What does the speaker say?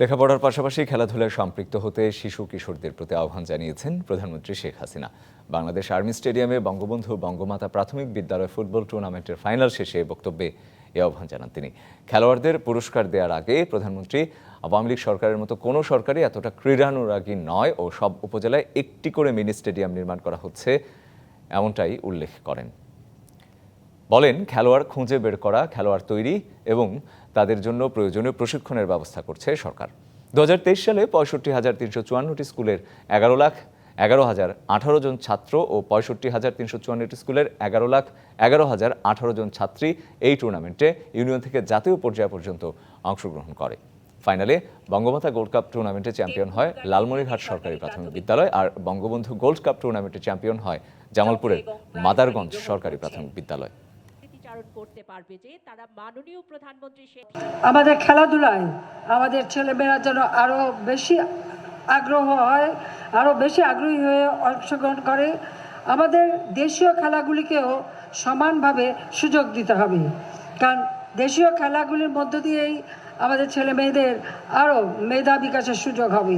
লেখাপড়ার পাশাপাশি খেলাধুলায় সম্পৃক্ত হতে শিশু কিশোরদের প্রতি আহ্বান জানিয়েছেন প্রধানমন্ত্রী শেখ হাসিনা। বাংলাদেশ আর্মি স্টেডিয়ামে বঙ্গবন্ধু বঙ্গমাতা প্রাথমিক বিদ্যালয় ফুটবল টুর্নামেন্টের ফাইনাল শেষে বক্তব্যে এ আহ্বান জানান তিনি। খেলোয়াড়দের পুরস্কার দেওয়ার আগে প্রধানমন্ত্রী, আওয়ামী লীগ সরকারের মতো কোনো সরকারই এতটা ক্রীড়ানুরাগী নয় ও সব উপজেলায় একটি করে মিনি স্টেডিয়াম নির্মাণ করা হচ্ছে, এমনটাই উল্লেখ করেন। বলেন, খেলোয়াড় খুঁজে বের করা, খেলোয়াড় তৈরি এবং তাদের জন্য প্রয়োজনীয় প্রশিক্ষণের ব্যবস্থা করছে সরকার। দু হাজার তেইশ সালে পঁয়ষট্টি হাজার তিনশো চুয়ান্নটি স্কুলের এগারো লাখ এগারো হাজার আঠারো জন ছাত্র ও পঁয়ষট্টি হাজার তিনশো চুয়ান্নটি স্কুলের এগারো লাখ এগারো হাজার আঠারো জন ছাত্রী এই টুর্নামেন্টে ইউনিয়ন থেকে জাতীয় পর্যায় পর্যন্ত অংশগ্রহণ করে। ফাইনালে বঙ্গমাতা গোল্ড কাপ টুর্নামেন্টে চ্যাম্পিয়ন হয় লালমনিরহাট সরকারি প্রাথমিক বিদ্যালয় আর বঙ্গবন্ধু গোল্ড কাপ টুর্নামেন্টে চ্যাম্পিয়ন হয় জামালপুরের মাদারগঞ্জ সরকারি প্রাথমিক বিদ্যালয়। স্মৃতিচারণ করতে পারবে যে তারা মাননীয় প্রধানমন্ত্রী আমাদের খেলাধুলায় আমাদের ছেলেমেয়েরা যেন আরও বেশি আগ্রহ হয় আরও বেশি আগ্রহী হয়ে অংশগ্রহণ করে, আমাদের দেশীয় খেলাগুলিকেও সমানভাবে সুযোগ দিতে হবে। কারণ দেশীয় খেলাগুলির মধ্য দিয়েই আমাদের ছেলে মেয়েদের আরও মেধা বিকাশের সুযোগ হবে।